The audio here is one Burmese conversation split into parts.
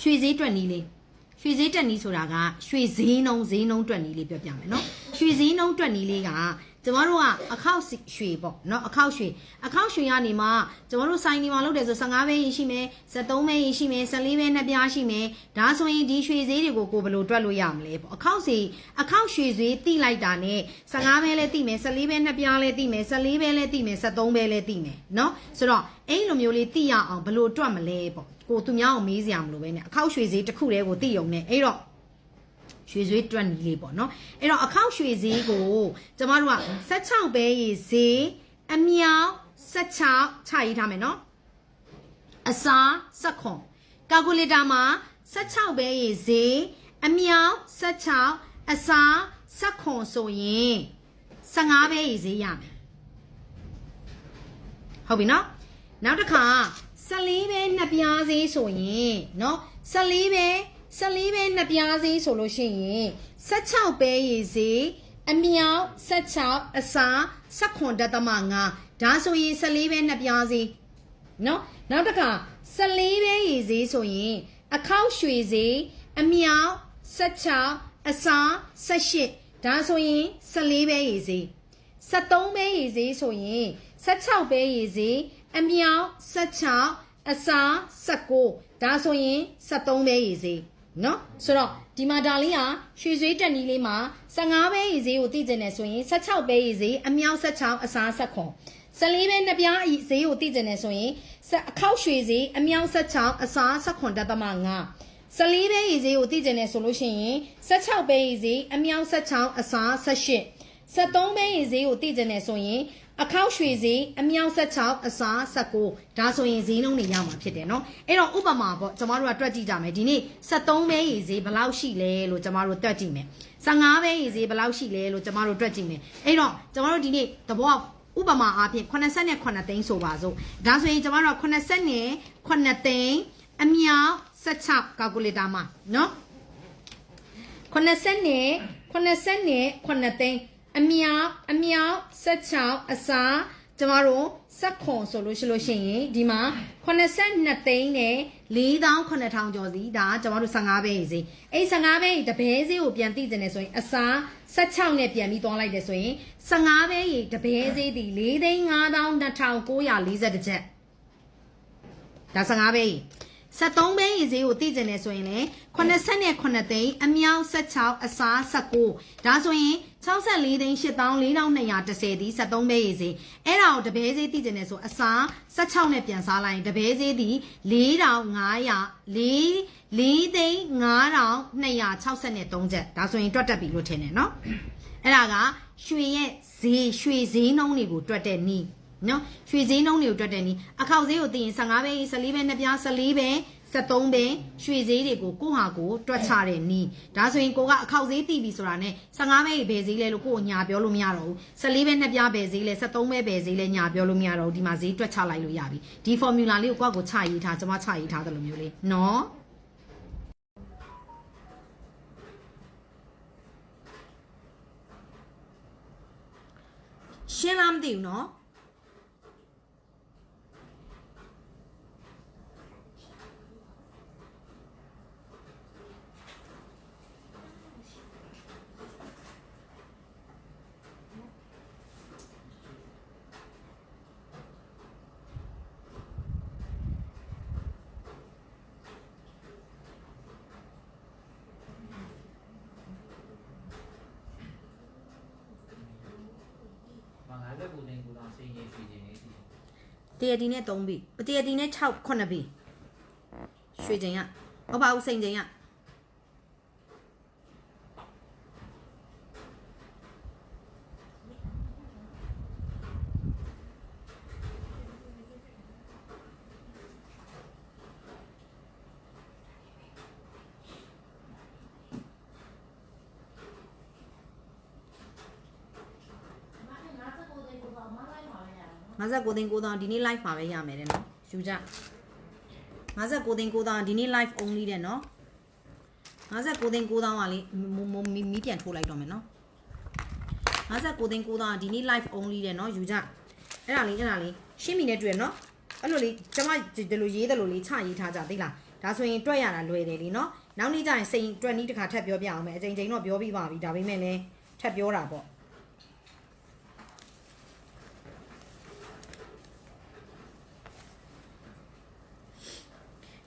ရွှေဈေးတွက်နီးလေးရွှေဈေးတက်နီးဆိုတာကရွှေဈေးနှုန်းဈေးနှုန်းတွက်နီးလေးပြောပြမယ်နော်ရွှေဈေးနှုန်းတွက်နီးလေးက ကျမတို့ကအခောက်ရွှေပေါ့နော်အခောက်ရွှေအခောက်ရွှေကနေမှကျမတို့ဆိုင်ဒီမှာလုပ်တယ်ဆို15ပဲရင်ရှိမယ်73ပဲရင်ရှိမယ်14ပဲနှစ်ပြားရှိမယ်ဒါဆိုရင်ဒီရွှေဈေးတွေကိုကိုဘယ်လိုတွက်လို့ရမလဲပေါ့အခောက်စီအခောက်ရွှေဈေးတိလိုက်တာနဲ့15ပဲလည်းတိမယ်14ပဲနှစ်ပြားလည်းတိမယ်14ပဲလည်းတိမယ်73ပဲလည်းတိမယ်နော်ဆိုတော့အဲ့လိုမျိုးလေးတိရအောင်ဘယ်လိုတွက်မလဲပေါ့ကိုသူများကိုမေးစရာမလိုပဲနဲ့အခောက်ရွှေဈေးတစ်ခုတည်းကိုတိရုံနဲ့အဲ့တော့ ရွှေဈေးတွက်နီလေးပေါ့နော်အဲ့တော့အခောက်ရွှေဈေးကိုကျမတို့က16ပဲရေဈေးအမြောက်16ချရေးထားမယ်နော်အစား16ကာကူလီတာမှာ16ပဲရေဈေးအမြောက်16အစား16ဆိုရင်15ပဲရေဈေးရမယ်ဟုတ်ပြီနော်နောက်တစ်ခါ14ပဲနှစ်ပြားဈေးဆိုရင်နော်14ပဲ 14ပဲနှစ်ပြားဈေးဆိုလို့ရှိရင်16ပဲရေဈေးအမြောက်16အစား16ဒသမ5ဒါဆိုရင်14ပဲနှစ်ပြားဈေးနော်နောက်တစ်ခါ14ပဲရေဈေးဆိုရင်အခောက်ရွှေဈေးအမြောက်16အစား18ဒါဆိုရင်14ပဲရေဈေး73ပဲရေဈေးဆိုရင်16ပဲရေဈေးအမြောက်16အစား19ဒါဆိုရင်73ပဲရေဈေး နော်ဆိုတော့ဒီမှာဒါလေးကရွှေဆွေးတက်နီးလေးမှာ15ပဲရေဈေးကိုသိကျင်တယ်ဆိုရင်16ပဲရေဈေးအမြောက်16အစား16 14ပဲနှစ်ပြားအဈေးကိုသိကျင်တယ်ဆိုရင်အခောက်ရွှေဈေးအမြောက်16အစား16.5 14ပဲရေဈေးကိုသိကျင်တယ်ဆိုလို့ရှိရင်16ပဲရေဈေးအမြောက်16အစား18 73ပဲရေဈေးကိုသိကျင်တယ်ဆိုရင် အခောက်ရွှေဈေးအမြောက်16အစား19ဒါဆိုရင်ဈေးနှုန်းတွေရမှာဖြစ်တယ်เนาะအဲ့တော့ဥပမာပေါ့ကျမတို့ကတွက်ကြည့်ကြမယ်ဒီနေ့73ပဲရေဈေးဘယ်လောက်ရှိလဲလို့ကျမတို့တွက်ကြည့်မယ်15ပဲရေဈေးဘယ်လောက်ရှိလဲလို့ကျမတို့တွက်ကြည့်မယ်အဲ့တော့ကျမတို့ဒီနေ့တဘောဥပမာအားဖြင့်89သိန်းဆိုပါစို့ဒါဆိုရင်ကျမတို့က89သိန်းအမြောက်16ကာကူလေတာမှာเนาะ 80နဲ့80နဲ့9သိန်း အမြောက်အမြောက်16အစားကျမတို့စက်ခွန်ဆိုလို့ရှိလို့ရှိရင်ဒီမှာ82သိန်းနဲ့4,9000ကျော်စီဒါကျမတို့15ပဲရေးစီအဲ့15ပဲရေးတပဲစီကိုပြန်သိကျင်တယ်ဆိုရင်အစား16နဲ့ပြန်ပြီးသွားလိုက်တယ်ဆိုရင်15ပဲရေးတပဲစီဒီ4,52,940ချက်ဒါ15ပဲရေး 73ပဲရေဈေးကိုသိကျင်တယ်ဆိုရင်လေ89သိန်းအမြောက်16အစား19ဒါဆိုရင်64သိန်း84,210ဒီ73ပဲရေဈေးအဲ့ဒါကိုတပဲဈေးသိကျင်တယ်ဆိုအစား16နဲ့ပြန်စားလိုက်ရင်တပဲဈေးဒီ4,500 4 4သိန်း9,263ချက်ဒါဆိုရင်တွက်တက်ပြီလို့ထင်တယ်နော်အဲ့ဒါကရွှေရဲ့ဈေးရွှေဈေးနှုန်းတွေကိုတွက်တဲ့နည်း နော်ရွှေဈေးနှုန်းတွေကိုတွက်တဲ့နည်းအခောက်ဈေးကိုသိရင်15ပဲ14ပဲနှစ်ပြား14ပဲ73ပဲရွှေဈေးတွေကိုကိုဟာကိုတွက်ချတဲ့နီးဒါဆိုရင်ကိုကအခောက်ဈေးသိပြီဆိုတာနဲ့15ပဲဘယ်ဈေးလဲလို့ကိုကိုညာပြောလို့မရတော့ဘူး14ပဲနှစ်ပြားဘယ်ဈေးလဲ73ပဲဘယ်ဈေးလဲညာပြောလို့မရတော့ဘူးဒီမှာဈေးတွက်ချလိုက်လို့ရပြီဒီ formula လေးကိုကိုကကိုချရေးထားကျွန်မချရေးထားတယ်လို့မျိုးလေးနော်ရှင်းလားမသိဘူးနော်မငါဘက်ကိုတင်ကိုတော့စိတ်ရည်ရှိနေနေရှိတယ် တရတီနဲ့3ပြီတရတီနဲ့6 9ပြီရွှေချိန်ကဟုတ်ပါဦးစိန်ချိန်က 59သိန်း9000ဒီနေ့ live မှာပဲရမယ်တဲ့နော်ယူကြ59သိန်း9000ဒီနေ့ live only တဲ့နော်59သိန်း9000ကလေမမမီမီပြန်ထိုးလိုက်တော့မယ်နော်59သိန်း9000ဒီနေ့ live only တဲ့နော်ယူကြအဲ့ဒါလေးအဲ့ဒါလေးရှင်းမိနဲ့တွေ့ရနော်အဲ့လိုလေးကျမဒီလိုရေးတယ်လို့လေးချရေးထားကြသိလားဒါဆိုရင်တွက်ရတာလွယ်တယ်လीနော်နောက်နေ့ကျရင်စိန်တွက်နည်းတစ်ခါထပ်ပြောပြအောင်မယ်အချိန်ချင်းတော့ပြောပြီးပါပြီဒါပေမဲ့လည်းထပ်ပြောတာပေါ့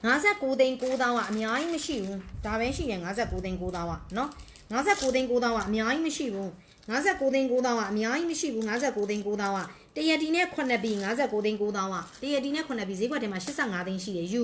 59သိန်း9တောင်းကအများကြီးမရှိဘူးဒါပဲရှိတယ်59သိန်း9တောင်းကနော်59သိန်း9တောင်းကအများကြီးမရှိဘူး59သိန်း9တောင်းကအများကြီးမရှိဘူး59သိန်း9တောင်းကတရတီနဲ့9ပြီ59သိန်း9တောင်းကတရတီနဲ့9ပြီဈေးကွက်ထဲမှာ85သိန်းရှိတယ်ယူ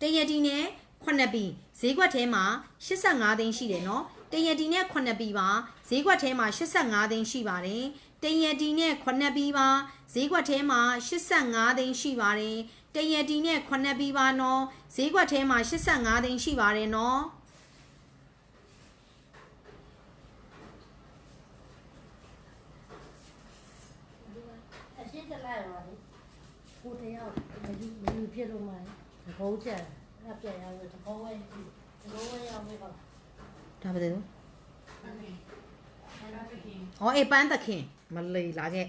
တရတီနဲ့9ပြီဈေးကွက်ထဲမှာ85သိန်းရှိတယ်နော်တရတီနဲ့9ပြီပါဈေးကွက်ထဲမှာ85သိန်းရှိပါတယ်တရတီနဲ့9ပြီပါဈေးကွက်ထဲမှာ85သိန်းရှိပါတယ် တရတီနဲ့9ပြီပါနော်ဈေးကွက်ထဲမှာ85သိန်းရှိပါတယ်နော်အရှင်းတက်လိုက်ပါလေကိုတယောက်မယူမယူဖြစ်လို့မှသဘောကျတယ်အဲ့ပြန်ရလို့သဘောဝဲသဘောဝဲရောက်ပြီပါဒါပါတဲ့။အော်အေးပန်းသခင်မလေးလာခဲ့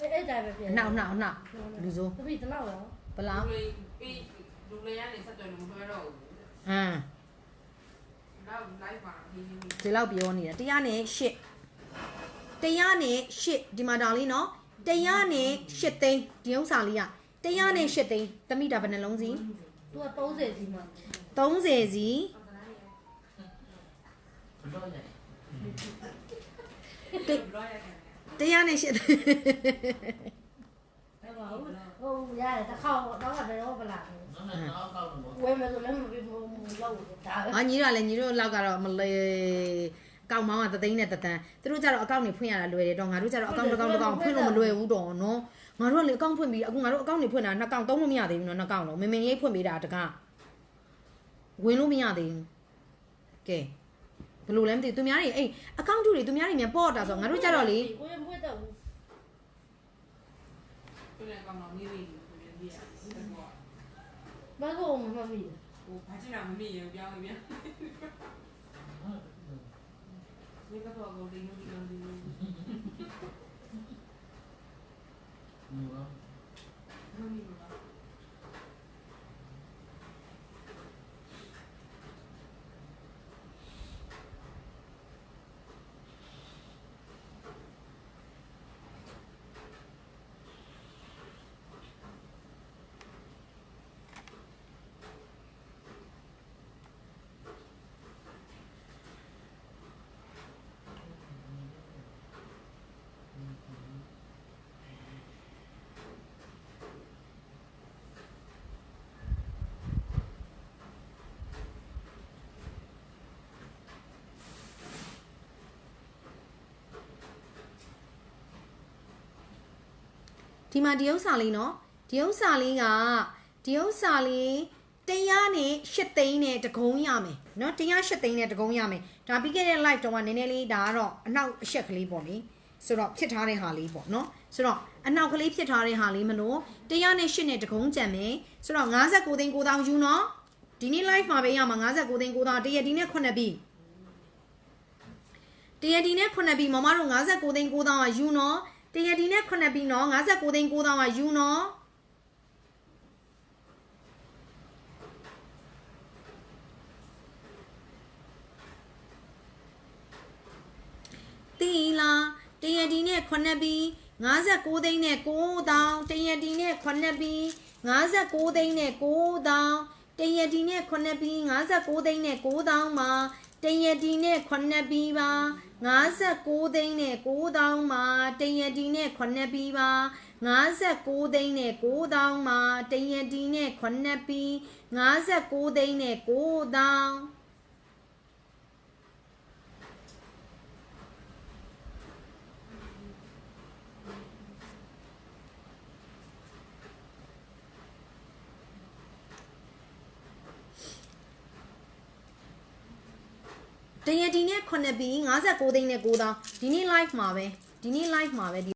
အဲ့အဲ့ဒါပဲပြန်။နောက်နောက်နောက်လူစိုးတပိတလောက်ရော ဘလောက်လူလေးပြီးလူလေးကနေဆက်တယ်လို့မပြောတော့ဘူးအမ်နောက် live မှာဒီဒီလောက်ပြောနေတာတရားနဲ့ရှစ်တရားနဲ့ရှစ်ဒီမှာဒါလေးနော်တရားနဲ့ရှစ်သိန်းဒီဥစ္စာလေးကတရားနဲ့ရှစ်သိန်းတမိတာဘယ်နှလုံးစီသူက30စီမှ30စီဘလို့လဲတရားနဲ့ရှစ်သိန်းအဲ့ပါ ဟုတ်ဟုတ်ရတယ်တစ်ခေါက်တော့ကတော့ဗလားနော်နော်အောက်ကောက်တော့ဝဲမယ်ဆိုလည်းမပြီးမလို့ဒါပဲ။အာညီတို့ကလည်းညီတို့လောက်ကတော့မလေးအကောင့်မောင်းကတသိန်းနဲ့တသန်းသူတို့ကြတော့အကောင့်တွေဖွင့်ရတာလွယ်တယ်တော့ငါတို့ကြတော့အကောင့်တစ်ကောင့်တစ်ကောင့်ဖွင့်လို့မလွယ်ဘူးတော့နော်ငါတို့ကလေအကောင့်ဖွင့်ပြီးအခုငါတို့အကောင့်တွေဖွင့်တာနှစ်ကောင့်သုံးလို့မရသေးဘူးနော်နှစ်ကောင့်တော့မင်မင်လေးဖွင့်ပေးတာတကားဝင်လို့မရသေးဘူးကဲဘယ်လိုလဲမသိဘူးသူများတွေအေးအကောင့်တူတွေသူများတွေမြန်ပေါ့တာဆိုငါတို့ကြတော့လေကိုရင်ပွေးတော့ဘူး ပြည့်ကောင်တော့နေနေတယ်ဒီอ่ะဟိုဘာကိုမမမီဟိုဘာချင်တာမမေ့ရပြောင်းပြန်ဒီကတော့ကိုဒီလိုဒီလိုဒီလိုဘူးနော်မမေ့ဘူးလား ဒီမှာဒီဥစ္စာလေးနော်ဒီဥစ္စာလေးကဒီဥစ္စာလေးတရားနဲ့ရှစ်သိန်းနဲ့တကုံးရမယ်နော်တရားရှစ်သိန်းနဲ့တကုံးရမယ်ဒါပြီးခဲ့တဲ့ live တုန်းကနည်းနည်းလေးဒါကတော့အနောက်အရှက်ကလေးပေါ့လေဆိုတော့ဖြစ်ထားတဲ့ဟာလေးပေါ့နော်ဆိုတော့အနောက်ကလေးဖြစ်ထားတဲ့ဟာလေးမလို့တရားနဲ့ရှစ်နဲ့တကုံးကြံမယ်ဆိုတော့59သိန်း9000ယူနော်ဒီနေ့ live မှာပဲရမှာ59သိန်း9000တရက်ဒီနဲ့9ပြီတရက်ဒီနဲ့9ပြီမမတို့59သိန်း9000ကယူနော် တရက်ဒီနဲ့9ပြီနော်59သိန်း9000ကယူနော်တီလာတရက်ဒီနဲ့9ပြီ59သိန်းနဲ့9000တရက်ဒီနဲ့9ပြီ59သိန်းနဲ့9000တရက်ဒီနဲ့9ပြီ59သိန်းနဲ့9000မှာ တရက်ဒီနဲ့9ပြီပါ59သိန်းနဲ့9000မှာတရက်ဒီနဲ့9ပြီပါ59သိန်းနဲ့9000မှာတရက်ဒီနဲ့9ပြီ59သိန်းနဲ့9000 တရဒီနဲ့9ပြီ59သိန်းနဲ့9000ဒီနေ့ live မှာပဲဒီနေ့ live မှာပဲဒီ